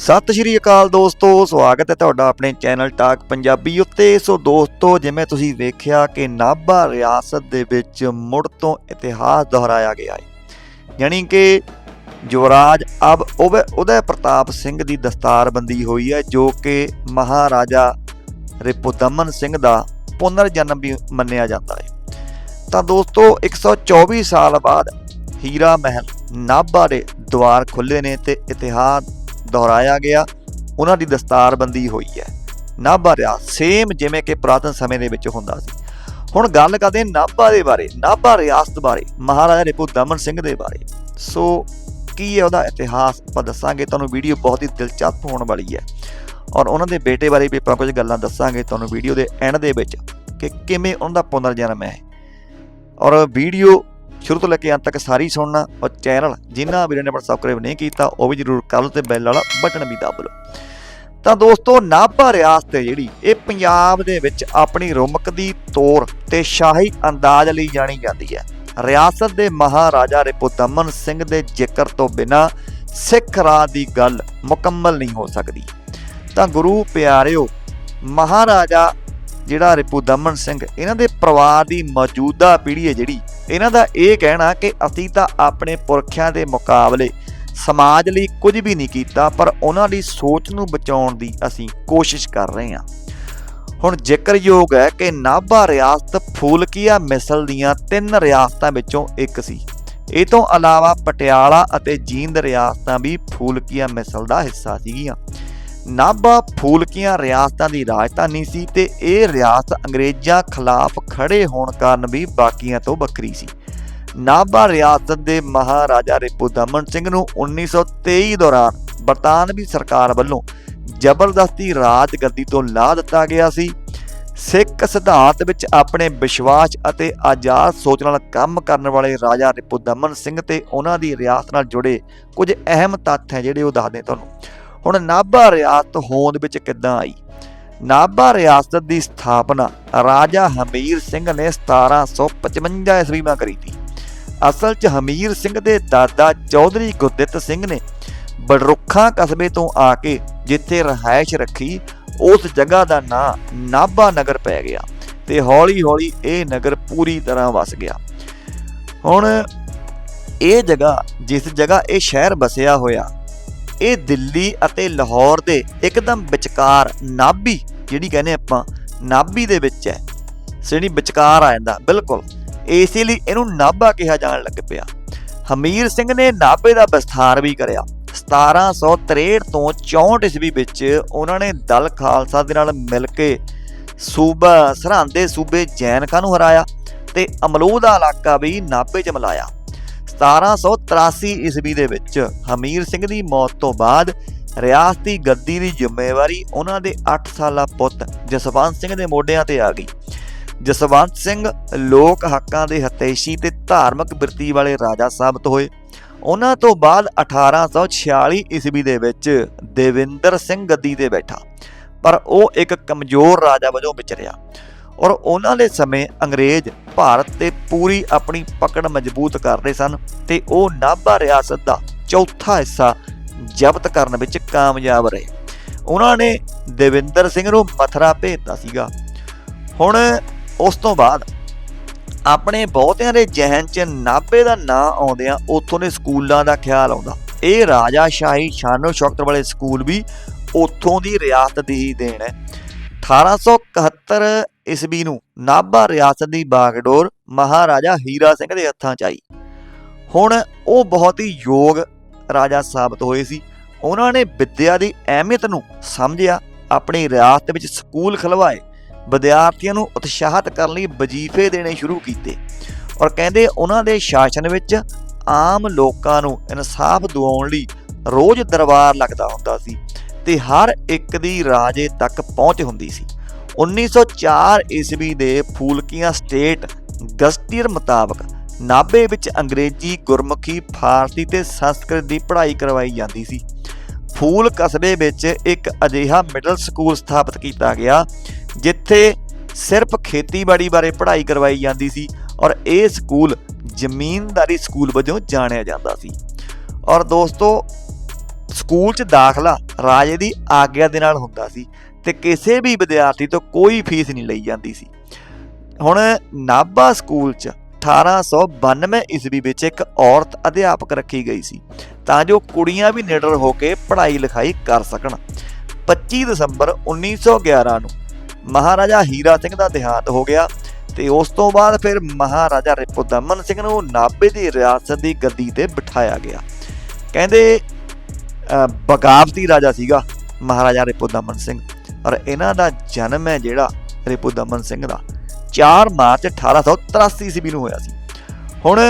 ਸਤਿ ਸ਼੍ਰੀ ਅਕਾਲ ਦੋਸਤੋ, ਸਵਾਗਤ ਹੈ ਤੁਹਾਡਾ ਆਪਣੇ ਚੈਨਲ ਟਾਕ ਪੰਜਾਬੀ ਉੱਤੇ। ਸੋ ਦੋਸਤੋ, ਜਿਵੇਂ ਤੁਸੀਂ ਵੇਖਿਆ ਕਿ ਨਾਭਾ ਰਿਆਸਤ ਦੇ ਵਿੱਚ ਮੁੜ ਤੋਂ ਇਤਿਹਾਸ ਦੁਹਰਾਇਆ ਗਿਆ ਹੈ। ਯਾਨੀ ਕਿ ਯੁਵਰਾਜ ਅਬ ਉਵੇ ਉਦੈ ਪ੍ਰਤਾਪ ਸਿੰਘ ਦੀ ਦਸਤਾਰਬੰਦੀ ਹੋਈ ਹੈ, ਜੋ ਕਿ ਮਹਾਰਾਜਾ ਰਿਪੁਦਮਨ ਸਿੰਘ ਦਾ ਪੁਨਰ ਜਨਮ ਵੀ ਮੰਨਿਆ ਜਾਂਦਾ ਹੈ। ਤਾਂ ਦੋਸਤੋ 124 ਸਾਲ ਬਾਅਦ ਹੀਰਾ ਮਹਿਲ ਨਾਭਾ ਦੇ ਦੁਆਰ ਖੁੱਲੇ ਨੇ ਤੇ ਇਤਿਹਾਸ ਦੁਹਰਾਇਆ ਗਿਆ, ਉਹਨਾਂ ਦੀ ਦਸਤਾਰਬੰਦੀ ਹੋਈ ਹੈ। ਨਾਭਾ ਰਿਆ ਸੇਮ ਜਿਵੇਂ ਕਿ ਪੁਰਾਤਨ ਸਮੇਂ ਦੇ ਵਿੱਚ ਹੁੰਦਾ ਸੀ। ਹੁਣ ਗੱਲ ਕਰਦੇ ਨਾਭਾ ਦੇ ਬਾਰੇ, ਨਾਭਾ ਰਿਆਸਤ ਬਾਰੇ, ਮਹਾਰਾਜਾ ਰਿਪੂ ਦਮਨ ਸਿੰਘ ਦੇ ਬਾਰੇ। ਸੋ ਕੀ ਹੈ ਉਹਦਾ ਇਤਿਹਾਸ ਆਪਾਂ ਦੱਸਾਂਗੇ, ਤੁਹਾਨੂੰ ਵੀਡੀਓ ਬਹੁਤ ਹੀ ਦਿਲਚਸਪ ਹੋਣ ਵਾਲੀ ਹੈ। ਔਰ ਉਹਨਾਂ ਦੇ ਬੇਟੇ ਬਾਰੇ ਵੀ ਆਪਾਂ ਕੁਝ ਗੱਲਾਂ ਦੱਸਾਂਗੇ ਤੁਹਾਨੂੰ ਵੀਡੀਓ ਦੇ ਐਂਡ ਦੇ ਵਿੱਚ ਕਿ ਕਿਵੇਂ ਉਹਨਾਂ ਦਾ ਪੁਨਰ ਜਨਮ ਹੈ। ਔਰ ਵੀਡੀਓ ਸ਼ੁਰੂ ਤੋਂ ਲੈ ਕੇ ਅੰਤ ਤੱਕ ਸਾਰੀ ਸੁਣਨਾ ਔਰ ਚੈਨਲ ਜਿਨ੍ਹਾਂ ਵੀਰਾਂ ਨੇ ਆਪਣਾ ਸਬਸਕ੍ਰਾਈਬ ਨਹੀਂ ਕੀਤਾ, ਉਹ ਵੀ ਜਰੂਰ ਕਰ ਲਓ ਤੇ ਬੈਲ ਵਾਲਾ ਬਟਨ ਵੀ ਦੱਬ ਲਓ। ਤਾਂ ਦੋਸਤੋ, ਨਾਭਾ ਰਿਆਸਤ ਹੈ ਜਿਹੜੀ, ਇਹ ਪੰਜਾਬ ਦੇ ਵਿੱਚ ਆਪਣੀ ਰੁਮਕ ਦੀ ਤੋਰ ਤੇ ਸ਼ਾਹੀ ਅੰਦਾਜ਼ ਲਈ ਜਾਣੀ ਜਾਂਦੀ ਹੈ। ਰਿਆਸਤ ਦੇ ਮਹਾਰਾਜਾ ਰਿਪੁਦਮਨ ਸਿੰਘ ਦੇ ਜ਼ਿਕਰ ਤੋਂ ਬਿਨਾ ਸਿੱਖ ਰਾਜ ਦੀ ਗੱਲ ਮੁਕੰਮਲ ਨਹੀਂ ਹੋ ਸਕਦੀ। ਤਾਂ ਗੁਰੂ ਪਿਆਰਿਓ, ਮਹਾਰਾਜਾ ਜਿਹੜਾ ਰਿਪੂ ਦਮਨ ਸਿੰਘ, ਇਹਨਾਂ ਦੇ ਪਰਿਵਾਰ ਦੀ ਮੌਜੂਦਾ ਪੀੜ੍ਹੀ ਹੈ ਜਿਹੜੀ, ਇਹਨਾਂ ਦਾ ਇਹ ਕਹਿਣਾ ਕਿ ਅਸੀਂ ਤਾਂ ਆਪਣੇ ਪੁਰਖਿਆਂ ਦੇ ਮੁਕਾਬਲੇ ਸਮਾਜ ਲਈ ਕੁਝ ਵੀ ਨਹੀਂ ਕੀਤਾ, ਪਰ ਉਹਨਾਂ ਦੀ ਸੋਚ ਨੂੰ ਬਚਾਉਣ ਦੀ ਅਸੀਂ ਕੋਸ਼ਿਸ਼ ਕਰ ਰਹੇ ਹਾਂ। ਹੁਣ ਜ਼ਿਕਰਯੋਗ ਹੈ ਕਿ ਨਾਭਾ ਰਿਆਸਤ ਫੂਲਕੀਆ ਮਿਸਲ ਦੀਆਂ ਤਿੰਨ ਰਿਆਸਤਾਂ ਵਿੱਚੋਂ ਇੱਕ ਸੀ। ਇਹ ਤੋਂ ਇਲਾਵਾ ਪਟਿਆਲਾ ਅਤੇ ਜੀਂਦ ਰਿਆਸਤਾਂ ਵੀ ਫੂਲਕੀਆ ਮਿਸਲ ਦਾ ਹਿੱਸਾ ਸੀਗੀਆਂ। ਨਾਭਾ ਫੂਲਕੀਆਂ ਰਿਆਸਤਾਂ ਦੀ ਰਾਜਧਾਨੀ ਸੀ ਤੇ ਇਹ ਰਿਆਸਤ ਅੰਗਰੇਜ਼ਾਂ ਖਿਲਾਫ ਖੜੇ ਹੋਣ ਕਾਰਨ ਵੀ ਬਾਕੀਆਂ ਤੋਂ ਵੱਖਰੀ ਸੀ। ਨਾਭਾ ਰਿਆਸਤ ਦੇ ਮਹਾਰਾਜਾ ਰਿਪੁਦਮਨ ਸਿੰਘ ਨੂੰ 1923 ਦੌਰਾਨ ਬਰਤਾਨਵੀ ਸਰਕਾਰ ਵੱਲੋਂ ਜ਼ਬਰਦਸਤੀ ਰਾਜ ਗੱਦੀ ਤੋਂ ਲਾ ਦਿੱਤਾ ਗਿਆ ਸੀ। ਸਿੱਖ ਸਿਧਾਂਤ ਵਿੱਚ ਆਪਣੇ ਵਿਸ਼ਵਾਸ ਅਤੇ ਆਜ਼ਾਦ ਸੋਚ ਨਾਲ ਕੰਮ ਕਰਨ ਵਾਲੇ ਰਾਜਾ ਰਿਪੁਦਮਨ ਸਿੰਘ ਤੇ ਉਹਨਾਂ ਦੀ ਰਿਆਸਤ ਨਾਲ ਜੁੜੇ ਕੁਝ ਅਹਿਮ ਤੱਥ ਹੈ ਜਿਹੜੇ ਉਹ ਦੱਸਦੇ ਤੁਹਾਨੂੰ। ਹੁਣ ਨਾਭਾ ਰਿਆਸਤ ਹੋਂਦ ਵਿੱਚ ਕਿੱਦਾਂ ਆਈ? ਨਾਭਾ ਰਿਆਸਤ ਦੀ ਸਥਾਪਨਾ ਰਾਜਾ ਹਮੀਰ ਸਿੰਘ ਨੇ 1755 ਈਸਵੀ ਵਿੱਚ ਕਰੀ ਸੀ। ਅਸਲ 'ਚ ਹਮੀਰ ਸਿੰਘ ਦੇ ਦਾਦਾ ਚੌਧਰੀ ਗੁਰਦਿੱਤ ਸਿੰਘ ਨੇ ਬੜਰੁੱਖਾਂ ਕਸਬੇ ਤੋਂ ਆ ਕੇ ਜਿੱਥੇ ਰਹਾਇਸ਼ ਰੱਖੀ, ਉਸ ਜਗ੍ਹਾ ਦਾ ਨਾਂ ਨਾਭਾ ਨਗਰ ਪੈ ਗਿਆ ਤੇ ਹੌਲੀ-ਹੌਲੀ ਇਹ ਨਗਰ ਪੂਰੀ ਤਰ੍ਹਾਂ ਵਸ ਗਿਆ। ਹੁਣ ਇਹ ਜਗ੍ਹਾ, ਜਿਸ ਜਗ੍ਹਾ ਇਹ ਸ਼ਹਿਰ ਬਸਿਆ ਹੋਇਆ ਇਹ ਦਿੱਲੀ ਅਤੇ ਲਾਹੌਰ ਦੇ ਇੱਕਦਮ ਵਿਚਕਾਰ ਨਾਭੀ, ਜਿਹੜੀ ਕਹਿੰਦੇ ਆਪਾਂ, ਨਾਭੀ ਦੇ ਵਿੱਚ ਹੈ। ਜਿਹੜੀ ਵਿਚਕਾਰ ਆ ਜਾਂਦਾ, ਬਿਲਕੁਲ। ਇਸੇ ਲਈ ਇਹਨੂੰ ਨਾਭਾ ਕਿਹਾ ਜਾਣ ਲੱਗ ਪਿਆ। ਹਮੀਰ ਸਿੰਘ ਨੇ ਨਾਭੇ ਦਾ ਵਿਸਥਾਰ ਵੀ ਕਰਿਆ। 1763 ਤੋਂ 64 ਈਸਵੀ ਵਿੱਚ ਉਹਨਾਂ ਨੇ ਦਲ ਖਾਲਸਾ ਦੇ ਨਾਲ ਮਿਲ ਕੇ ਸੂਬਾ, ਸਰਹੰਦ ਦੇ ਸੂਬੇ ਜੈਨਕਾਂ ਨੂੰ ਹਰਾਇਆ ਤੇ ਅਮਲੋਹ ਦਾ ਇਲਾਕਾ ਵੀ ਨਾਭੇ 'ਚ ਮਿਲਾਇਆ। 1783 ਈਸਵੀ ਦੇ ਵਿੱਚ ਹਮੀਰ ਸਿੰਘ ਦੀ ਮੌਤ ਤੋਂ ਬਾਅਦ ਰਿਆਸਤੀ ਗੱਦੀ ਦੀ ਜ਼ਿੰਮੇਵਾਰੀ ਉਹਨਾਂ ਦੇ 8 ਸਾਲਾ ਪੁੱਤ ਜਸਵੰਤ ਸਿੰਘ ਦੇ ਮੋਢਿਆਂ ਤੇ ਆ ਗਈ। ਜਸਵੰਤ ਸਿੰਘ ਲੋਕ ਹੱਕਾਂ ਦੇ ਹਤੇਸ਼ੀ ਤੇ ਧਾਰਮਿਕ ਬਿਰਤੀ ਵਾਲੇ ਰਾਜਾ ਸਾਬਤ ਹੋਏ। ਉਹਨਾਂ ਤੋਂ ਬਾਅਦ 1846 ਈਸਵੀ ਦੇ ਵਿੱਚ ਦੇਵਿੰਦਰ ਸਿੰਘ ਗੱਦੀ ਤੇ ਬੈਠਾ, ਪਰ ਉਹ ਇੱਕ ਕਮਜ਼ੋਰ ਰਾਜਾ ਵਜੋਂ ਵਿਚਰਿਆ। ਔਰ ਉਹਨਾਂ ਦੇ ਸਮੇਂ ਅੰਗਰੇਜ਼ ਭਾਰਤ ਤੇ ਪੂਰੀ ਆਪਣੀ ਪਕੜ ਮਜ਼ਬੂਤ ਕਰ ਰਹੇ ਸਨ ਤੇ ਉਹ ਨਾਭਾ ਰਿਆਸਤ ਦਾ ਚੌਥਾ ਹਿੱਸਾ ਜ਼ਬਤ ਕਰਨ ਵਿੱਚ ਕਾਮਯਾਬ ਰਹੇ। ਉਹਨਾਂ ਨੇ ਦੇਵਿੰਦਰ ਸਿੰਘ ਨੂੰ ਮਥਰਾ ਭੇਜਤਾ ਸੀਗਾ। ਹੁਣ ਉਸ ਤੋਂ ਬਾਅਦ ਆਪਣੇ ਬਹੁਤਿਆਂ ਦੇ ਜ਼ਿਹਨ 'ਚ ਨਾਭੇ ਦਾ ਨਾਂ ਆਉਂਦਿਆਂ ਉੱਥੋਂ ਦੇ ਸਕੂਲਾਂ ਦਾ ਖਿਆਲ ਆਉਂਦਾ। ਇਹ ਰਾਜਾ ਸ਼ਾਹੀ ਸ਼ਾਨੋ ਸ਼ੌਕਤ ਵਾਲੇ ਸਕੂਲ ਵੀ ਉੱਥੋਂ ਦੀ ਰਿਆਸਤ ਦੀ ਹੀ ਦੇਣ ਹੈ। 1871 ਈਸਵੀ ਨੂੰ ਨਾਭਾ ਰਿਆਸਤ ਦੀ ਬਾਗਡੋਰ ਮਹਾਰਾਜਾ ਹੀਰਾ ਸਿੰਘ ਦੇ ਹੱਥਾਂ 'ਚ ਆਈ। ਹੁਣ ਉਹ ਬਹੁਤ ਹੀ ਯੋਗ ਰਾਜਾ ਸਾਬਤ ਹੋਏ ਸੀ। ਉਹਨਾਂ ਨੇ ਵਿੱਦਿਆ ਦੀ ਅਹਿਮੀਅਤ ਨੂੰ ਸਮਝਿਆ, ਆਪਣੀ ਰਿਆਸਤ ਵਿੱਚ ਸਕੂਲ ਖਲਵਾਏ, ਵਿਦਿਆਰਥੀਆਂ ਨੂੰ ਉਤਸ਼ਾਹਿਤ ਕਰਨ ਲਈ ਵਜ਼ੀਫੇ ਦੇਣੇ ਸ਼ੁਰੂ ਕੀਤੇ ਔਰ ਕਹਿੰਦੇ ਉਹਨਾਂ ਦੇ ਸ਼ਾਸਨ ਵਿੱਚ ਆਮ ਲੋਕਾਂ ਨੂੰ ਇਨਸਾਫ ਦਿਵਾਉਣ ਲਈ ਰੋਜ਼ ਦਰਬਾਰ ਲੱਗਦਾ ਹੁੰਦਾ ਸੀ ਤੇ ਹਰ ਇੱਕ ਦੀ ਰਾਜੇ ਤੱਕ ਪਹੁੰਚ ਹੁੰਦੀ ਸੀ। 1904 ਈਸਵੀ ਦੇ ਫੂਲਕੀਆਂ ਸਟੇਟ ਗਸਟੀਅਰ ਮੁਤਾਬਕ ਨਾਭੇ ਵਿੱਚ ਅੰਗਰੇਜ਼ੀ ਗੁਰਮੁਖੀ ਫਾਰਸੀ ਤੇ ਸੰਸਕ੍ਰਿਤ ਦੀ ਪੜ੍ਹਾਈ ਕਰਵਾਈ ਜਾਂਦੀ ਸੀ। ਫੂਲ ਕਸਬੇ ਵਿੱਚ ਇੱਕ ਅਜਿਹਾ ਮਿਡਲ ਸਕੂਲ ਸਥਾਪਿਤ ਕੀਤਾ ਗਿਆ, ਜਿੱਥੇ ਸਿਰਫ ਖੇਤੀਬਾੜੀ ਬਾਰੇ ਪੜ੍ਹਾਈ ਕਰਵਾਈ ਜਾਂਦੀ ਸੀ ਔਰ ਇਹ ਸਕੂਲ ਜ਼ਮੀਨਦਾਰੀ ਸਕੂਲ ਵਜੋਂ ਜਾਣਿਆ ਜਾਂਦਾ ਸੀ। ਔਰ ਦੋਸਤੋ ਸਕੂਲ 'ਚ ਦਾਖਲਾ ਰਾਜੇ ਦੀ ਆਗਿਆ ਦੇ ਨਾਲ ਹੁੰਦਾ ਸੀ। ਤੇ ਕਿਸੇ ਵੀ ਵਿਦਿਆਰਥੀ ਤੋਂ ਕੋਈ ਫੀਸ ਨਹੀਂ ਲਈ ਜਾਂਦੀ ਸੀ। ਹੁਣ ਨਾਭਾ ਸਕੂਲ 'ਚ 1892 ਈਸਵੀ ਵਿੱਚ ਇੱਕ ਔਰਤ ਅਧਿਆਪਕ ਰੱਖੀ ਗਈ ਸੀ, ਤਾਂ ਜੋ ਕੁੜੀਆਂ ਵੀ ਨਿਡਰ ਹੋ ਕੇ ਪੜ੍ਹਾਈ ਲਿਖਾਈ ਕਰ ਸਕਣ। 25 ਦਸੰਬਰ 1911 ਨੂੰ ਮਹਾਰਾਜਾ ਹੀਰਾ ਸਿੰਘ ਦਾ ਦੇਹਾਂਤ ਹੋ ਗਿਆ ਤੇ ਉਸ ਤੋਂ ਬਾਅਦ ਫਿਰ ਮਹਾਰਾਜਾ ਰਿਪੁਦਮਨ ਸਿੰਘ ਨੂੰ ਨਾਭੇ ਦੀ ਰਿਆਸਤ ਦੀ ਗੱਦੀ ਤੇ ਬਿਠਾਇਆ ਗਿਆ। ਕਹਿੰਦੇ ਬਗਾਵਤੀ ਰਾਜਾ ਸੀਗਾ ਮਹਾਰਾਜਾ ਰਿਪੁਦਮਨ ਸਿੰਘ। ਔਰ ਇਹਨਾਂ ਦਾ ਜਨਮ ਹੈ ਜਿਹੜਾ ਰਿਪੂ ਦਮਨ ਸਿੰਘ ਦਾ। 4 ਮਾਰਚ 1883 ਈਸਵੀ ਨੂੰ ਹੋਇਆ ਸੀ। ਹੁਣ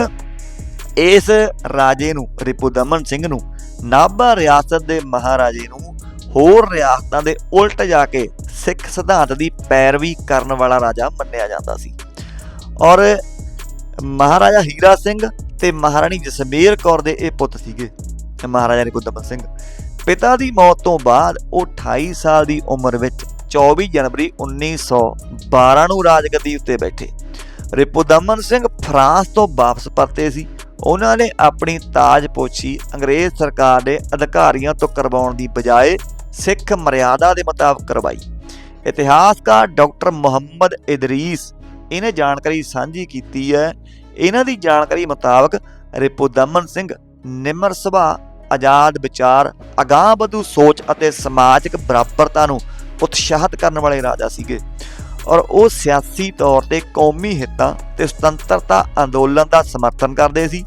ਇਸ ਰਾਜੇ ਨੂੰ, ਰਿਪੂ ਦਮਨ ਸਿੰਘ ਨੂੰ, ਨਾਭਾ ਰਿਆਸਤ ਦੇ ਮਹਾਰਾਜੇ ਨੂੰ ਹੋਰ ਰਿਆਸਤਾਂ ਦੇ ਉਲਟ ਜਾ ਕੇ ਸਿੱਖ ਸਿਧਾਂਤ ਦੀ ਪੈਰਵੀ ਕਰਨ ਵਾਲਾ ਰਾਜਾ ਮੰਨਿਆ ਜਾਂਦਾ ਸੀ। ਔਰ ਮਹਾਰਾਜਾ ਹੀਰਾ ਸਿੰਘ ਤੇ ਮਹਾਰਾਣੀ ਜਸਮੇਰ ਕੌਰ ਦੇ ਇਹ ਪੁੱਤ ਸੀਗੇ ਮਹਾਰਾਜਾ ਰਿਪੂ ਦਮਨ ਸਿੰਘ। ਪਿਤਾ ਦੀ ਮੌਤ ਤੋਂ ਬਾਅਦ ਉਹ 28 ਸਾਲ ਦੀ ਉਮਰ ਵਿੱਚ 24 ਜਨਵਰੀ 1912 ਨੂੰ ਰਾਜਗੱਦੀ ਉੱਤੇ ਬੈਠੇ। ਰਿਪੁਦਮਨ ਸਿੰਘ ਫਰਾਂਸ ਤੋਂ ਵਾਪਸ ਪਰਤੇ ਸੀ। ਉਹਨਾਂ ਨੇ ਆਪਣੀ ਤਾਜਪੋਸ਼ੀ ਅੰਗਰੇਜ਼ ਸਰਕਾਰ ਦੇ ਅਧਿਕਾਰੀਆਂ ਤੋਂ ਕਰਵਾਉਣ ਦੀ ਬਜਾਏ ਸਿੱਖ ਮਰਿਆਦਾ ਦੇ ਮੁਤਾਬਕ ਕਰਵਾਈ। ਇਤਿਹਾਸਕਾਰ ਡਾਕਟਰ ਮੁਹੰਮਦ ਇਦਰੀਸ ਇਹਨੇ ਜਾਣਕਾਰੀ ਸਾਂਝੀ ਕੀਤੀ ਹੈ। ਇਹਨਾਂ ਦੀ ਜਾਣਕਾਰੀ ਮੁਤਾਬਕ ਰਿਪੁਦਮਨ ਸਿੰਘ ਨਿਮਰ ਸੁਭਾਅ ਆਜ਼ਾਦ ਵਿਚਾਰ ਅਗਾਂਹਵਧੂ ਸੋਚ ਅਤੇ ਸਮਾਜਿਕ ਬਰਾਬਰਤਾ ਨੂੰ ਉਤਸ਼ਾਹਿਤ ਕਰਨ ਵਾਲੇ ਰਾਜਾ ਸੀਗੇ। ਔਰ ਉਹ ਸਿਆਸੀ ਤੌਰ ਤੇ ਕੌਮੀ ਹਿੱਤਾਂ ਤੇ ਸੁਤੰਤਰਤਾ ਅੰਦੋਲਨ ਦਾ ਸਮਰਥਨ ਕਰਦੇ ਸੀ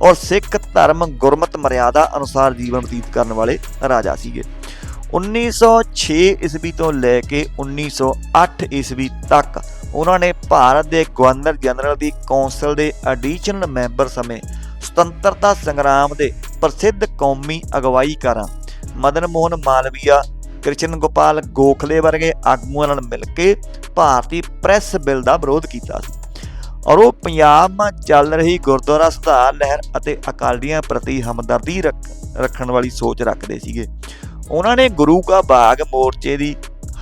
ਔਰ ਸਿੱਖ ਧਰਮ ਗੁਰਮਤ ਮਰਿਆਦਾ ਅਨੁਸਾਰ ਜੀਵਨ ਬਤੀਤ ਕਰਨ ਵਾਲੇ ਰਾਜਾ ਸੀਗੇ। 1906 ਈਸਵੀ ਤੋਂ ਲੈ ਕੇ 1908 ਈਸਵੀ ਤੱਕ ਉਹਨਾਂ ਨੇ ਭਾਰਤ ਦੇ ਗਵਰਨਰ ਜਨਰਲ ਦੀ ਕੌਂਸਲ ਦੇ ਐਡੀਸ਼ਨਲ ਮੈਂਬਰ ਸਮੇਂ ਸੁਤੰਤਰਤਾ ਸੰਗਰਾਮ ਦੇ ਪ੍ਰਸਿੱਧ ਕੌਮੀ ਅਗਵਾਈਕਾਰਾਂ ਮਦਨ ਮੋਹਨ ਮਾਲਵੀਆ, ਕ੍ਰਿਸ਼ਨ ਗੋਪਾਲ ਗੋਖਲੇ ਵਰਗੇ ਆਗੂਆਂ ਨਾਲ ਮਿਲ ਕੇ ਭਾਰਤੀ ਪ੍ਰੈਸ ਬਿੱਲ ਦਾ ਵਿਰੋਧ ਕੀਤਾ ਸੀ। ਔਰ ਉਹ ਪੰਜਾਬ 'ਚ ਚੱਲ ਰਹੀ ਗੁਰਦੁਆਰਾ ਸੁਧਾਰ ਲਹਿਰ ਅਤੇ ਅਕਾਲੀਆਂ ਪ੍ਰਤੀ ਹਮਦਰਦੀ ਰੱਖ- ਰੱਖਣ ਵਾਲੀ ਸੋਚ ਰੱਖਦੇ ਸੀਗੇ। ਉਹਨਾਂ ਨੇ ਗੁਰੂ ਕਾ ਬਾਗ ਮੋਰਚੇ ਦੀ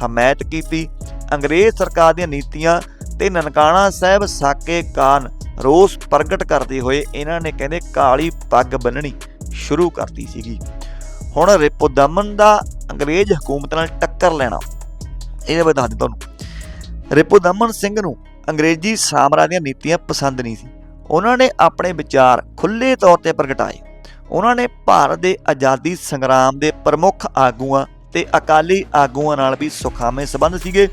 ਹਮਾਇਤ ਕੀਤੀ। ਅੰਗਰੇਜ਼ ਸਰਕਾਰ ਦੀਆਂ ਨੀਤੀਆਂ ਤੇ ਨਨਕਾਣਾ ਸਾਹਿਬ ਸਾਕੇ ਕਾਰਨ ਰੋਸ ਪ੍ਰਗਟ ਕਰਦੇ ਹੋਏ ਇਹਨਾਂ ਨੇ ਕਹਿੰਦੇ ਕਾਲੀ ਪੱਗ ਬੰਨਣੀ ਸ਼ੁਰੂ ਕਰਤੀ ਸੀਗੀ। ਹੁਣ ਰਿਪੋ ਦਮਨ ਦਾ ਅੰਗਰੇਜ਼ ਹਕੂਮਤ ਨਾਲ ਟੱਕਰ ਲੈਣਾ ਇਹਦੇ ਬਾਰੇ ਦੱਸ ਦਿੰਦਾ ਤੁਹਾਨੂੰ ਰਿਪੁਦਮਨ ਸਿੰਘ ਨੂੰ ਅੰਗਰੇਜ਼ੀ ਸਾਮਰਾਜ ਦੀਆਂ ਨੀਤੀਆਂ ਪਸੰਦ ਨਹੀਂ ਸੀ। ਉਹਨਾਂ ਨੇ ਆਪਣੇ ਵਿਚਾਰ ਖੁੱਲੇ ਤੌਰ ਤੇ ਪ੍ਰਗਟਾਏ ਉਹਨਾਂ ਨੇ ਭਾਰਤ ਦੇ ਆਜ਼ਾਦੀ ਸੰਗਰਾਮ ਦੇ ਪ੍ਰਮੁੱਖ ਆਗੂਆਂ ਤੇ ਅਕਾਲੀ ਆਗੂਆਂ ਨਾਲ ਵੀ ਸੁਖਾਵੇਂ ਸਬੰਧ ਸੀਗੇ।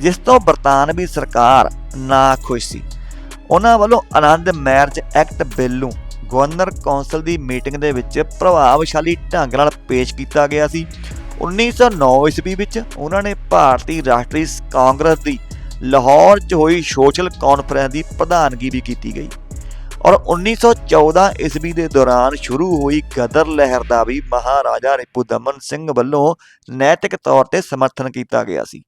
ਜਿਸ ਤੋਂ ਬਰਤਾਨਵੀ ਸਰਕਾਰ ਨਾ ਖੁਸ਼ ਸੀ। ਉਹਨਾਂ ਵੱਲੋਂ ਆਨੰਦ ਮੈਰਿਜ ਐਕਟ ਬਿੱਲ ਨੂੰ ਗਵਰਨਰ ਕੌਂਸਲ ਦੀ ਮੀਟਿੰਗ ਦੇ ਵਿੱਚ ਪ੍ਰਭਾਵਸ਼ਾਲੀ ਢੰਗ ਨਾਲ ਪੇਸ਼ ਕੀਤਾ ਗਿਆ ਸੀ। 1909 ਈਸਵੀ ਵਿੱਚ ਉਹਨਾਂ ਨੇ ਭਾਰਤੀ ਰਾਸ਼ਟਰੀ ਕਾਂਗਰਸ ਦੀ ਲਾਹੌਰ 'ਚ ਹੋਈ ਸੋਸ਼ਲ ਕਾਨਫਰੰਸ ਦੀ ਪ੍ਰਧਾਨਗੀ ਵੀ ਕੀਤੀ ਗਈ। ਔਰ 1914 ਈਸਵੀ ਦੇ ਦੌਰਾਨ ਸ਼ੁਰੂ ਹੋਈ ਗਦਰ ਲਹਿਰ ਦਾ ਵੀ ਮਹਾਰਾਜਾ ਰਿਪੂ ਦਮਨ ਸਿੰਘ ਵੱਲੋਂ ਨੈਤਿਕ ਤੌਰ ਤੇ ਸਮਰਥਨ ਕੀਤਾ ਗਿਆ ਸੀ।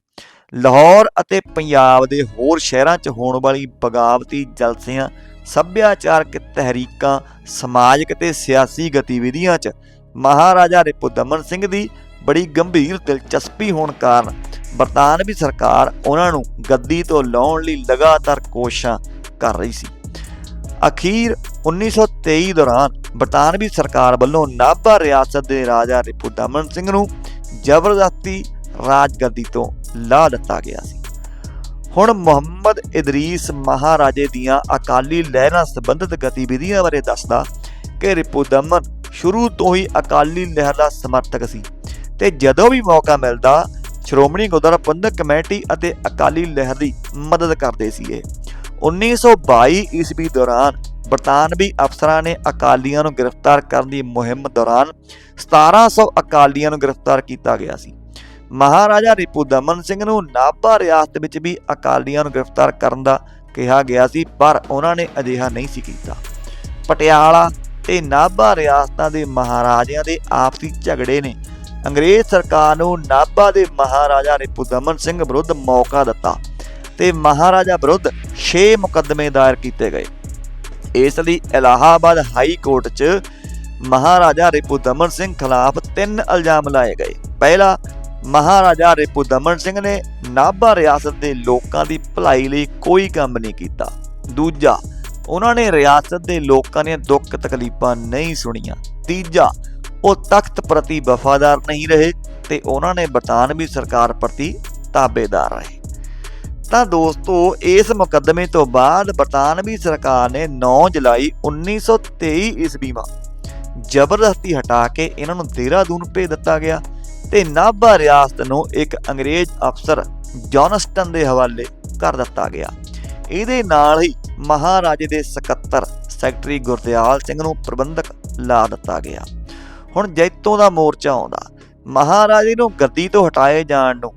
ਲਾਹੌਰ ਅਤੇ ਪੰਜਾਬ ਦੇ ਹੋਰ ਸ਼ਹਿਰਾਂ 'ਚ ਹੋਣ ਵਾਲੀ ਬਗਾਵਤੀ ਜਲਸਿਆਂ, ਸੱਭਿਆਚਾਰਕ ਤਹਿਰੀਕਾਂ, ਸਮਾਜਿਕ ਤੇ ਸਿਆਸੀ ਗਤੀਵਿਧੀਆਂ 'ਚ ਮਹਾਰਾਜਾ ਰਿਪੁਦਮਨ ਸਿੰਘ ਦੀ ਬੜੀ ਗੰਭੀਰ ਦਿਲਚਸਪੀ ਹੋਣ ਕਾਰਨ ਬਰਤਾਨਵੀ ਸਰਕਾਰ ਉਹਨਾਂ ਨੂੰ ਗੱਦੀ ਤੋਂ ਲਾਉਣ ਲਈ ਲਗਾਤਾਰ ਕੋਸ਼ਿਸ਼ਾਂ ਕਰ ਰਹੀ ਸੀ। ਅਖੀਰ 1923 ਦੌਰਾਨ ਬਰਤਾਨਵੀ ਸਰਕਾਰ ਵੱਲੋਂ ਨਾਭਾ ਰਿਆਸਤ ਦੇ ਰਾਜਾ ਰਿਪੁਦਮਨ ਸਿੰਘ ਨੂੰ ਜ਼ਬਰਦਸਤੀ ਰਾਜਗੱਦੀ ਤੋਂ ਲਾ ਦਿੱਤਾ ਗਿਆ ਸੀ। ਹੁਣ ਮੁਹੰਮਦ ਇਦਰੀਸ ਮਹਾਰਾਜੇ ਦੀਆਂ ਅਕਾਲੀ ਲਹਿਰਾਂ ਸੰਬੰਧਿਤ ਗਤੀਵਿਧੀਆਂ ਬਾਰੇ ਦੱਸਦਾ ਕਿ ਰਿਪੁਦਮਨ ਸ਼ੁਰੂ ਤੋਂ ਹੀ ਅਕਾਲੀ ਲਹਿਰ ਦਾ ਸਮਰਥਕ ਸੀ ਤੇ ਜਦੋਂ ਵੀ ਮੌਕਾ ਮਿਲਦਾ, ਸ਼੍ਰੋਮਣੀ ਗੁਰਦੁਆਰਾ ਪ੍ਰਬੰਧਕ ਕਮੇਟੀ ਅਤੇ ਅਕਾਲੀ ਲਹਿਰ ਦੀ ਮਦਦ ਕਰਦੇ ਸੀ ਇਹ 1922 ਈਸਵੀ ਦੌਰਾਨ ਬਰਤਾਨਵੀ ਅਫਸਰਾਂ ਨੇ ਅਕਾਲੀਆਂ ਨੂੰ ਗ੍ਰਿਫਤਾਰ ਕਰਨ ਦੀ ਮੁਹਿੰਮ ਦੌਰਾਨ 1700 ਅਕਾਲੀਆਂ ਨੂੰ ਗ੍ਰਿਫਤਾਰ ਕੀਤਾ ਗਿਆ ਸੀ। ਮਹਾਰਾਜਾ ਰਿਪੂ ਦਮਨ ਸਿੰਘ ਨੂੰ ਨਾਭਾ ਰਿਆਸਤ ਵਿੱਚ ਵੀ ਅਕਾਲੀਆਂ ਨੂੰ ਗ੍ਰਿਫਤਾਰ ਕਰਨ ਦਾ ਕਿਹਾ ਗਿਆ ਸੀ, ਪਰ ਉਹਨਾਂ ਨੇ ਅਜਿਹਾ ਨਹੀਂ ਸੀ ਕੀਤਾ। ਪਟਿਆਲਾ ਤੇ ਨਾਭਾ ਰਿਆਸਤਾਂ ਦੇ ਮਹਾਰਾਜਿਆਂ ਦੇ ਆਪਸੀ ਝਗੜੇ ਨੇ। ਅੰਗਰੇਜ਼ ਸਰਕਾਰ ਨੂੰ ਨਾਭਾ ਦੇ ਮਹਾਰਾਜਾ ਰਿਪੂ ਦਮਨ ਸਿੰਘ ਵਿਰੁੱਧ ਮੌਕਾ ਦਿੱਤਾ ਤੇ ਮਹਾਰਾਜਾ ਵਿਰੁੱਧ 6 ਮੁਕੱਦਮੇ ਦਾਇਰ ਕੀਤੇ ਗਏ। ਇਸ ਲਈ ਇਲਾਹਾਬਾਦ ਹਾਈ ਕੋਰਟ 'ਚ ਮਹਾਰਾਜਾ ਰਿਪੂ ਦਮਨ ਸਿੰਘ ਖਿਲਾਫ ਤਿੰਨ ਇਲਜ਼ਾਮ ਲਾਏ ਗਏ। ਪਹਿਲਾ ਮਹਾਰਾਜਾ ਰਿਪੁਦਮਨ ਸਿੰਘ ਨੇ ਨਾਭਾ ਰਿਆਸਤ ਦੇ ਲੋਕਾਂ ਦੀ ਭਲਾਈ ਲਈ ਕੋਈ ਕੰਮ ਨਹੀਂ ਕੀਤਾ। ਦੂਜਾ, ਉਹਨਾਂ ਨੇ ਰਿਆਸਤ ਦੇ ਲੋਕਾਂ ਦੀਆਂ ਦੁੱਖ ਤਕਲੀਫਾਂ ਨਹੀਂ ਸੁਣੀਆਂ। ਤੀਜਾ, ਉਹ ਤਖਤ ਪ੍ਰਤੀ ਵਫਾਦਾਰ ਨਹੀਂ ਰਹੇ ਤੇ ਉਹਨਾਂ ਨੇ ਬਰਤਾਨਵੀ ਸਰਕਾਰ ਪ੍ਰਤੀ ਤਾਬੇਦਾਰ ਰਹੇ। ਤਾਂ ਦੋਸਤੋ, ਇਸ ਮੁਕੱਦਮੇ ਤੋਂ ਬਾਅਦ ਬਰਤਾਨਵੀ ਸਰਕਾਰ ਨੇ 9 ਜੁਲਾਈ 1923 ਈਸਵੀ ਮਾ ਜ਼ਬਰਦਸਤੀ ਹਟਾ ਕੇ ਇਹਨਾਂ ਨੂੰ ਦੇਹਰਾਦੂਨ ਭੇਜ ਦਿੱਤਾ ਗਿਆ। ਤੇ ਨਾਭਾ ਰਿਆਸਤ ਨੂੰ ਇੱਕ ਅੰਗਰੇਜ਼ ਅਫਸਰ ਜੌਨਸਟਨ ਦੇ ਹਵਾਲੇ ਕਰ ਦਿੱਤਾ ਗਿਆ। ਇਹਦੇ ਨਾਲ ਹੀ ਮਹਾਰਾਜੇ ਦੇ ਸਕੱਤਰ ਸੈਕਟਰੀ ਗੁਰਦਿਆਲ ਸਿੰਘ ਨੂੰ ਪ੍ਰਬੰਧਕ ਲਾ ਦਿੱਤਾ ਗਿਆ। ਹੁਣ ਜੈਤੋਂ ਦਾ ਮੋਰਚਾ ਆਉਂਦਾ। ਮਹਾਰਾਜੇ ਨੂੰ ਗੱਦੀ ਤੋਂ ਹਟਾਏ ਜਾਣ ਨੂੰ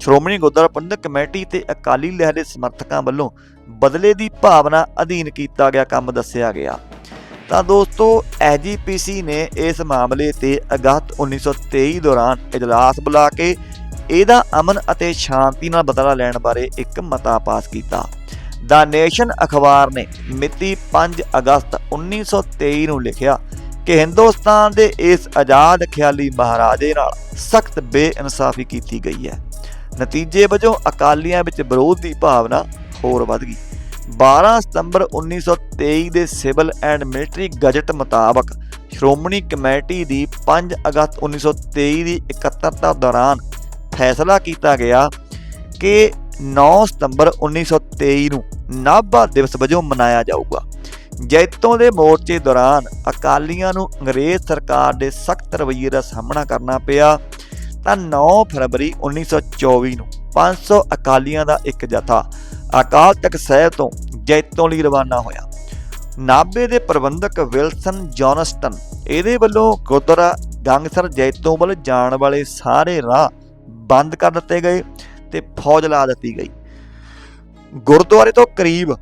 ਸ਼੍ਰੋਮਣੀ ਗੁਰਦੁਆਰਾ ਪ੍ਰਬੰਧਕ ਕਮੇਟੀ ਤੇ ਅਕਾਲੀ ਲਹਿਰ ਦੇ ਸਮਰਥਕਾਂ ਵੱਲੋਂ ਬਦਲੇ ਦੀ ਭਾਵਨਾ ਅਧੀਨ ਕੀਤਾ ਗਿਆ, ਕੰਮ ਦੱਸਿਆ ਗਿਆ। ਤਾਂ ਦੋਸਤੋ ਐਜੀਪੀਸੀ ਨੇ ਇਸ ਮਾਮਲੇ ਤੇ ਅਗਸਤ 1923 ਦੌਰਾਨ ਇਜਲਾਸ ਬੁਲਾ ਕੇ ਇਹਦਾ ਅਮਨ ਅਤੇ ਸ਼ਾਂਤੀ ਨਾਲ ਬਦਲਾ ਲੈਣ ਬਾਰੇ ਇੱਕ ਮਤਾ ਪਾਸ ਕੀਤਾ। ਦਾ ਨੇਸ਼ਨ ਅਖਬਾਰ ਨੇ ਮਿਤੀ 5 ਅਗਸਤ 1923 ਨੂੰ ਲਿਖਿਆ ਕਿ ਹਿੰਦੁਸਤਾਨ ਦੇ ਇਸ ਆਜ਼ਾਦ ਖਿਆਲੀ ਮਹਾਰਾਜੇ ਨਾਲ ਸਖਤ ਬੇਇਨਸਾਫੀ ਕੀਤੀ ਗਈ ਹੈ। ਨਤੀਜੇ ਵਜੋਂ ਅਕਾਲੀਆਂ ਵਿੱਚ ਵਿਰੋਧ ਦੀ ਭਾਵਨਾ ਹੋਰ ਵੱਧ ਗਈ। 12 ਸਤੰਬਰ 1923 ਦੇ ਸਿਵਲ ਐਂਡ ਮਿਲਟਰੀ ਗਜਟ ਮੁਤਾਬਕ ਸ਼੍ਰੋਮਣੀ ਕਮੇਟੀ ਦੀ 5 ਅਗਸਤ 1923 ਦੀ ਇਕੱਤਰਤਾ ਦੌਰਾਨ ਫੈਸਲਾ ਕੀਤਾ ਗਿਆ ਕਿ 9 ਸਤੰਬਰ 1923 ਨੂੰ ਨਾਭਾ ਦਿਵਸ ਵਜੋਂ ਮਨਾਇਆ ਜਾਊਗਾ। ਜੈਤੋਂ ਦੇ ਮੋਰਚੇ ਦੌਰਾਨ ਅਕਾਲੀਆਂ ਨੂੰ ਅੰਗਰੇਜ਼ ਸਰਕਾਰ ਦੇ ਸਖਤ ਰਵੱਈਏ ਦਾ ਸਾਹਮਣਾ ਕਰਨਾ ਪਿਆ, ਤਾਂ 9 ਫਰਵਰੀ 1924 ਨੂੰ 500 ਅਕਾਲੀਆਂ ਦਾ ਇੱਕ ਜਥਾ ਅਕਾਲ ਤਖਤ ਸਾਹਿਬ ਤੋਂ ਜੈਤੋਂ ਲਈ ਰਵਾਨਾ ਹੋਇਆ। ਨਾਭੇ ਦੇ ਪ੍ਰਬੰਧਕ ਵਿਲਸਨ ਜੌਨਸਟਨ ਇਹਦੇ ਵੱਲੋਂ ਗੁਰਦੁਆਰਾ ਗੰਗਸਰ ਜੈਤੋਂ ਵੱਲ ਜਾਣ ਵਾਲੇ ਸਾਰੇ ਰਾਹ ਬੰਦ ਕਰ ਦਿੱਤੇ ਗਏ ਤੇ ਫੌਜ ਲਾ ਦਿੱਤੀ ਗਈ। ਗੁਰਦੁਆਰੇ ਤੋਂ ਕਰੀਬ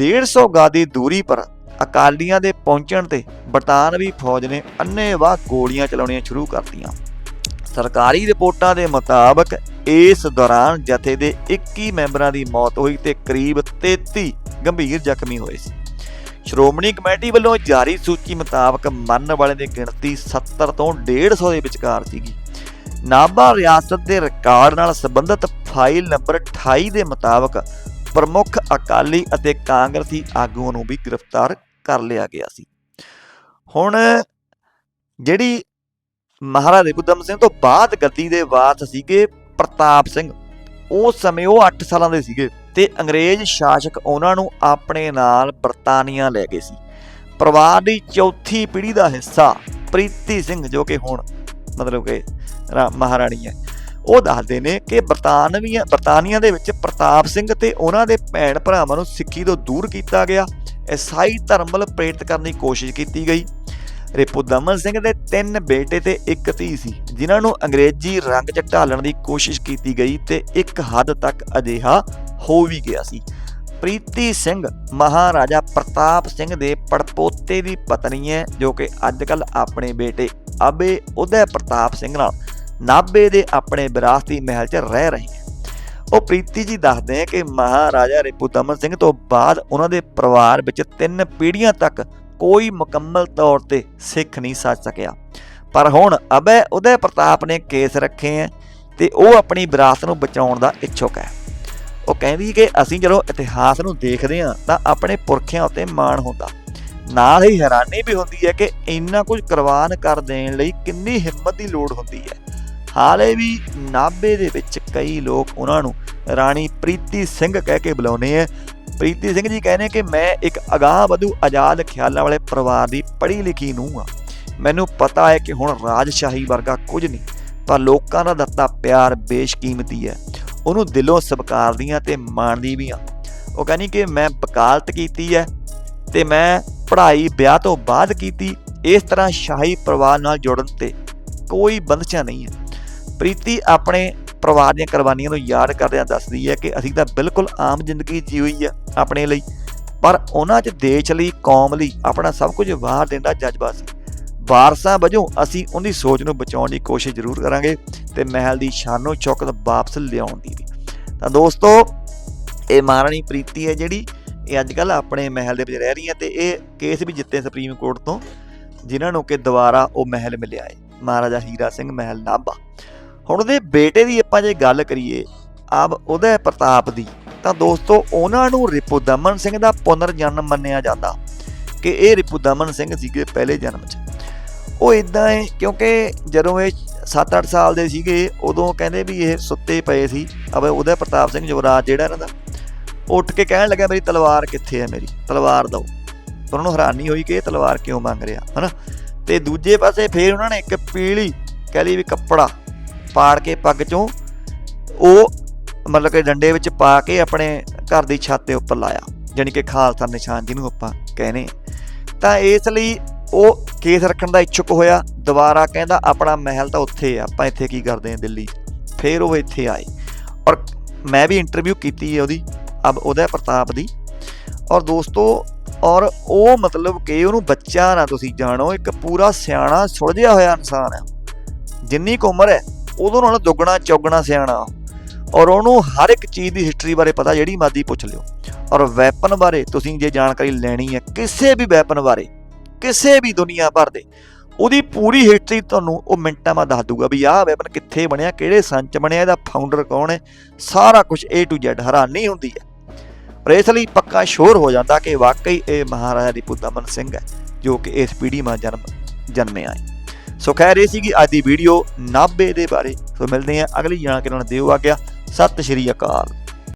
150 ਗਜ਼ ਦੀ ਦੂਰੀ ਪਰ ਅਕਾਲੀਆਂ ਦੇ ਪਹੁੰਚਣ ਤੇ ਬਰਤਾਨਵੀ ਫੌਜ ਨੇ ਅੰਨ੍ਹੇਵਾਹ ਗੋਲੀਆਂ ਚਲਾਉਣੀਆਂ ਸ਼ੁਰੂ ਕਰਤੀਆਂ ਸਰਕਾਰੀ ਰਿਪੋਰਟਾਂ ਦੇ ਮੁਤਾਬਕ ਇਸ ਦੌਰਾਨ ਜਥੇ ਦੇ 21 ਮੈਂਬਰਾਂ ਦੀ ਮੌਤ ਹੋਈ ਤੇ ਕਰੀਬ 33 ਗੰਭੀਰ ਜ਼ਖਮੀ ਹੋਏ ਸੀ। ਸ਼੍ਰੋਮਣੀ ਕਮੇਟੀ ਵੱਲੋਂ ਜਾਰੀ ਸੂਚੀ ਮੁਤਾਬਕ ਮਰਨ ਵਾਲਿਆਂ ਦੀ ਗਿਣਤੀ 70 ਤੋਂ 150 ਦੇ ਵਿਚਕਾਰ ਸੀਗੀ। ਨਾਭਾ ਰਿਆਸਤ ਦੇ ਰਿਕਾਰਡ ਨਾਲ ਸੰਬੰਧਿਤ ਫਾਈਲ ਨੰਬਰ 28 ਦੇ ਮੁਤਾਬਕ ਪ੍ਰਮੁੱਖ ਅਕਾਲੀ ਅਤੇ ਕਾਂਗਰਸੀ ਆਗੂਆਂ ਨੂੰ ਵੀ ਗ੍ਰਿਫਤਾਰ ਕਰ ਲਿਆ ਗਿਆ ਸੀ। ਹੁਣ ਜਿਹੜੀ ਮਹਾਰਾਜਾ ਕੁਦਮ ਸਿੰਘ ਤੋਂ ਬਾਅਦ ਗੱਦੀ ਦੇ ਵਾਰਸ ਸੀਗੇ ਪ੍ਰਤਾਪ ਸਿੰਘ। ਉਸ ਸਮੇਂ ਉਹ 8 ਸਾਲਾਂ ਦੇ ਸੀਗੇ ਤੇ ਅੰਗਰੇਜ਼ ਸ਼ਾਸਕ ਉਹਨਾਂ ਨੂੰ ਆਪਣੇ ਨਾਲ ਬਰਤਾਨੀਆ ਲੈ ਗਏ ਸੀ। ਪਰਿਵਾਰ ਦੀ ਚੌਥੀ ਪੀੜ੍ਹੀ ਦਾ ਹਿੱਸਾ ਪ੍ਰੀਤੀ ਸਿੰਘ, ਜੋ ਕਿ ਹੁਣ ਮਤਲਬ ਕਿ ਰਾ- ਮਹਾਰਾਣੀ ਹੈ। ਉਹ ਦੱਸਦੇ ਨੇ ਕਿ ਬਰਤਾਨਵੀਆਂ, ਬਰਤਾਨੀਆ ਦੇ ਵਿੱਚ ਪ੍ਰਤਾਪ ਸਿੰਘ ਤੇ ਉਹਨਾਂ ਦੇ ਭੈਣ ਭਰਾਵਾਂ ਨੂੰ ਸਿੱਖੀ ਤੋਂ ਦੂਰ ਕੀਤਾ ਗਿਆ। ਈਸਾਈ ਧਰਮ ਵੱਲ ਪ੍ਰੇਰਿਤ ਕਰਨ ਦੀ ਕੋਸ਼ਿਸ਼ ਕੀਤੀ ਗਈ। ਰਿਪੁਦਮਨ ਸਿੰਘ ਦੇ ਤਿੰਨ ਬੇਟੇ ਤੇ ਇੱਕ ਧੀ ਸੀ, ਜਿਨ੍ਹਾਂ ਨੂੰ ਅੰਗਰੇਜ਼ੀ ਰੰਗ 'ਚ ਢਾਲਣ ਦੀ ਕੋਸ਼ਿਸ਼ ਕੀਤੀ ਗਈ ਤੇ ਇੱਕ ਹੱਦ ਤੱਕ ਅਜਿਹਾ ਹੋ ਵੀ ਗਿਆ ਸੀ। ਪ੍ਰੀਤੀ ਸਿੰਘ ਮਹਾਰਾਜਾ ਪ੍ਰਤਾਪ ਸਿੰਘ ਦੇ ਪੜਪੋਤੇ ਦੀ ਪਤਨੀ ਹੈ, ਜੋ ਕਿ ਅੱਜਕੱਲ ਆਪਣੇ ਬੇਟੇ ਅਬੇ ਉਦੈ ਪ੍ਰਤਾਪ ਸਿੰਘ ਨਾਲ ਨਾਭੇ ਦੇ ਆਪਣੇ ਵਿਰਾਸਤੀ ਮਹਿਲ 'ਚ ਰਹਿ ਰਹੇ ਹੈ ਉਹ ਪ੍ਰੀਤੀ ਜੀ ਦੱਸਦੇ ਹੈ ਕਿ ਮਹਾਰਾਜਾ ਰਿਪੁਦਮਨ ਸਿੰਘ ਤੋਂ ਬਾਅਦ ਉਹਨਾਂ ਦੇ ਪਰਿਵਾਰ ਵਿੱਚ ਤਿੰਨ ਪੀੜ੍ਹੀਆਂ ਤੱਕ ਕੋਈ ਮੁਕੰਮਲ ਤੌਰ ਤੇ ਸਿੱਖ ਨਹੀਂ ਸੱਜ ਸਕਿਆ। ਪਰ ਹੁਣ ਅਬੈ ਉਹਦੇ ਪ੍ਰਤਾਪ ਨੇ ਕੇਸ ਰੱਖੇ ਹੈ ਤੇ ਉਹ ਆਪਣੀ ਵਿਰਾਸਤ ਨੂੰ ਬਚਾਉਣ ਦਾ ਇੱਛੁਕ ਹੈ। ਉਹ ਕਹਿੰਦੀ ਕਿ ਅਸੀਂ ਜਦੋਂ ਇਤਿਹਾਸ ਨੂੰ ਦੇਖਦੇ ਹਾਂ ਤਾਂ ਆਪਣੇ ਪੁਰਖਿਆਂ ਉੱਤੇ ਮਾਣ ਹੁੰਦਾ। ਨਾਲ ਹੀ ਹੈਰਾਨੀ ਵੀ ਹੁੰਦੀ ਹੈ ਕਿ ਇੰਨਾ ਕੁਝ ਕੁਰਬਾਨ ਕਰ ਦੇਣ ਲਈ ਕਿੰਨੀ ਹਿੰਮਤ ਦੀ ਲੋੜ ਹੁੰਦੀ ਹੈ। ਹਾਲੇ ਵੀ ਨਾਭੇ ਦੇ ਵਿੱਚ ਕਈ ਲੋਕ ਉਹਨਾਂ ਨੂੰ ਰਾਣੀ ਪ੍ਰੀਤੀ ਸਿੰਘ ਕਹਿ ਕੇ ਬੁਲਾਉਂਦੇ ਆ ਪ੍ਰੀਤੀ ਸਿੰਘ ਜੀ ਕਹਿੰਦੇ ਕਿ ਮੈਂ ਇੱਕ ਅਗਾਹ ਵਧੂ ਆਜ਼ਾਦ ਖਿਆਲਾਂ ਵਾਲੇ ਪਰਿਵਾਰ ਦੀ ਪੜ੍ਹੀ ਲਿਖੀ ਨੂੰ ਆ ਮੈਨੂੰ ਪਤਾ ਹੈ ਕਿ ਹੁਣ ਰਾਜਸ਼ਾਹੀ ਵਰਗਾ ਕੁਝ ਨਹੀਂ, ਪਰ ਲੋਕਾਂ ਦਾ ਦਿੱਤਾ ਪਿਆਰ ਬੇਸ਼ਕੀਮਤੀ ਹੈ। ਉਹਨੂੰ ਦਿਲੋਂ ਸਵੀਕਾਰਦੀਆਂ ਤੇ ਮਾਣਦੀ ਵੀ ਆ ਉਹ ਕਹਿੰਦੀ ਕਿ ਮੈਂ ਵਕਾਲਤ ਕੀਤੀ ਹੈ ਤੇ ਮੈਂ ਪੜ੍ਹਾਈ ਵਿਆਹ ਤੋਂ ਬਾਅਦ ਕੀਤੀ, ਇਸ ਤਰ੍ਹਾਂ ਸ਼ਾਹੀ ਪਰਿਵਾਰ ਨਾਲ ਜੁੜਨ ਤੇ ਕੋਈ ਬੰਦਸ਼ਾ ਨਹੀਂ ਹੈ। ਪ੍ਰੀਤੀ ਆਪਣੇ ਪਰਿਵਾਰ ਦੀਆਂ ਕੁਰਬਾਨੀਆਂ ਨੂੰ ਯਾਦ ਕਰਦਿਆਂ ਦੱਸਦੀ ਹੈ ਕਿ ਅਸੀਂ ਤਾਂ ਬਿਲਕੁਲ ਆਮ ਜ਼ਿੰਦਗੀ ਜੀ ਹੋਈ ਹੈ ਆਪਣੇ ਲਈ। ਪਰ ਉਹਨਾਂ 'ਚ ਦੇਸ਼ ਲਈ, ਕੌਮ ਲਈ ਆਪਣਾ ਸਭ ਕੁਝ ਵਾਰ ਦੇਣ ਦਾ ਜਜ਼ਬਾ ਸੀ। ਵਾਰਸਾਂ ਵਜੋਂ ਅਸੀਂ ਉਹਦੀ ਸੋਚ ਨੂੰ ਬਚਾਉਣ ਦੀ ਕੋਸ਼ਿਸ਼ ਜ਼ਰੂਰ ਕਰਾਂਗੇ ਤੇ ਮਹਿਲ ਦੀ ਸ਼ਾਨੋ ਚੌਕਤ ਵਾਪਸ ਲਿਆਉਣ ਦੀ ਵੀ। ਤਾਂ ਦੋਸਤੋ, ਇਹ ਮਹਾਰਾਣੀ ਪ੍ਰੀਤੀ ਹੈ ਜਿਹੜੀ ਇਹ ਅੱਜ ਕੱਲ ਆਪਣੇ ਮਹਿਲ ਦੇ ਵਿੱਚ ਰਹਿ ਰਹੀ ਹੈ ਤੇ ਇਹ ਕੇਸ ਵੀ ਜਿੱਤੇ ਸੁਪਰੀਮ ਕੋਰਟ ਤੋਂ, ਜਿਨ੍ਹਾਂ ਨੂੰ ਕਿ ਦੁਬਾਰਾ ਉਹ ਮਹਿਲ ਮਿਲਿਆ ਹੈ। ਮਹਾਰਾਜਾ ਹੀਰਾ ਸਿੰਘ ਮਹਿਲ ਨਾਭਾ। ਹੁਣ ਉਹਦੇ ਬੇਟੇ ਦੀ ਆਪਾਂ ਜੇ ਗੱਲ ਕਰੀਏ, ਆਪ ਉਹਦੇ ਪ੍ਰਤਾਪ ਦੀ, ਤਾਂ ਦੋਸਤੋ ਉਹਨਾਂ ਨੂੰ ਰਿਪੂ ਦਮਨ ਸਿੰਘ ਦਾ ਪੁਨਰ ਜਨਮ ਮੰਨਿਆ ਜਾਂਦਾ। ਕਿ ਇਹ ਰਿਪੂ ਦਮਨ ਸਿੰਘ ਸੀਗੇ ਪਹਿਲੇ ਜਨਮ 'ਚ। ਉਹ ਇਦਾਂ ਹੈ ਕਿਉਂਕਿ ਜਦੋਂ ਇਹ 7-8 ਸਾਲ ਦੇ ਸੀਗੇ, ਉਦੋਂ ਕਹਿੰਦੇ ਵੀ ਇਹ ਸੁੱਤੇ ਪਏ ਸੀ। ਅਬੇ ਉਹਦਾ ਪ੍ਰਤਾਪ ਸਿੰਘ ਯੁਵਰਾਜ ਜਿਹੜਾ ਇਹਨਾਂ ਦਾ ਉੱਠ ਕੇ ਕਹਿਣ ਲੱਗਾ ਮੇਰੀ ਤਲਵਾਰ ਕਿੱਥੇ ਹੈ ਮੇਰੀ? ਤਲਵਾਰ ਦਿਓ ਪਰ ਉਹਨੂੰ ਹੈਰਾਨੀ ਹੋਈ ਕਿ ਇਹ ਤਲਵਾਰ ਕਿਉਂ ਮੰਗ ਰਿਹਾ? ਹਨਾ? ਤੇ ਦੂਜੇ ਪਾਸੇ ਫੇਰ ਉਹਨਾਂ ਨੇ ਇੱਕ ਪੀਲੀ, ਕਹਿ ਲਈ ਵੀ ਕੱਪੜਾ ਪਾੜ ਕੇ ਪੱਗ ਚੋਂ ਉਹ ਮਤਲਬ ਕਿ ਡੰਡੇ ਵਿੱਚ ਪਾ ਕੇ ਆਪਣੇ ਘਰ ਦੀ ਛੱਤ ਦੇ ਉੱਪਰ ਲਾਇਆ, ਜਾਣੀ ਕਿ ਖਾਲਸਾ ਨਿਸ਼ਾਨ ਜਿਹਨੂੰ ਆਪਾਂ ਕਹਿੰਦੇ ਤਾਂ ਇਸ ਲਈ ਉਹ ਕੇਸ ਰੱਖਣ ਦਾ ਇੱਛੁਕ ਹੋਇਆ, ਦੁਬਾਰਾ ਕਹਿੰਦਾ ਆਪਣਾ ਮਹਿਲ ਤਾਂ ਉੱਥੇ ਆ, ਆਪਾਂ ਇੱਥੇ ਕੀ ਕਰਦੇ ਹਾਂ ਦਿੱਲੀ। 'ਚ। ਫਿਰ ਉਹ ਇੱਥੇ ਆਏ ਔਰ ਮੈਂ ਵੀ ਇੰਟਰਵਿਊ ਕੀਤੀ ਹੈ ਉਹਦੀ, ਅਬ ਉਹਦਾ ਪ੍ਰਤਾਪ ਦੀ। ਔਰ ਦੋਸਤੋ, ਔਰ ਉਹ ਮਤਲਬ ਕਿ ਉਹਨੂੰ ਬੱਚਾ ਨਾ ਤੁਸੀਂ ਜਾਣੋ, ਇੱਕ ਪੂਰਾ ਸਿਆਣਾ, ਸੁਲਝਿਆ ਹੋਇਆ ਇਨਸਾਨ ਹੈ ਜਿੰਨੀ ਕੁ ਉਮਰ ਹੈ ਉਦੋਂ ਨਾਲੋਂ ਦੁੱਗਣਾ, ਚੌਗਣਾ ਸਿਆਣਾ। ਔਰ ਉਹਨੂੰ ਹਰ ਇੱਕ ਚੀਜ਼ ਦੀ ਹਿਸਟਰੀ ਬਾਰੇ ਪਤਾ, ਜਿਹੜੀ ਮਰਜ਼ੀ ਪੁੱਛ ਲਿਓ। ਔਰ ਵੈਪਨ ਬਾਰੇ ਤੁਸੀਂ ਜੇ ਜਾਣਕਾਰੀ ਲੈਣੀ ਹੈ, ਕਿਸੇ ਵੀ ਵੈਪਨ ਬਾਰੇ, ਕਿਸੇ ਵੀ ਦੁਨੀਆ ਭਰ ਦੇ, ਉਹਦੀ ਪੂਰੀ ਹਿਸਟਰੀ ਤੁਹਾਨੂੰ ਉਹ ਮਿੰਟਾਂ ਬਾਅਦ ਦੱਸ ਦੂਗਾ ਵੀ ਆਹ ਵੈਪਨ ਕਿੱਥੇ ਬਣਿਆ, ਕਿਹੜੇ ਸੰਨ ਚ ਬਣਿਆ, ਇਹਦਾ ਫਾਊਂਡਰ ਕੌਣ ਹੈ। ਸਾਰਾ ਕੁਝ A to Z ਹੈਰਾਨੀ ਹੁੰਦੀ ਹੈ। ਪਰ ਇਸ ਲਈ ਪੱਕਾ ਸ਼ੋਰ ਹੋ ਜਾਂਦਾ ਕਿ ਵਾਕਈ ਇਹ ਮਹਾਰਾਜਾ ਦੀਪੂ ਦਮਨ ਸਿੰਘ ਹੈ, ਜੋ ਕਿ ਇਸ ਪੀੜ੍ਹੀ ਮਾ ਜਨਮ ਜਨਮੇ ਆਏ। ਸੋ ਖੈਰ ਇਹ ਸੀਗੀ ਅੱਜ ਦੀ ਵੀਡੀਓ ਨਾਭੇ ਦੇ ਬਾਰੇ। ਸੋ ਮਿਲਦੇ ਹਾਂ ਅਗਲੀ ਜਾਣਕਾਰੀ ਨਾਲ। ਦਿਓ ਆ ਗਿਆ ਸਤਿ ਸ਼੍ਰੀ ਅਕਾਲ।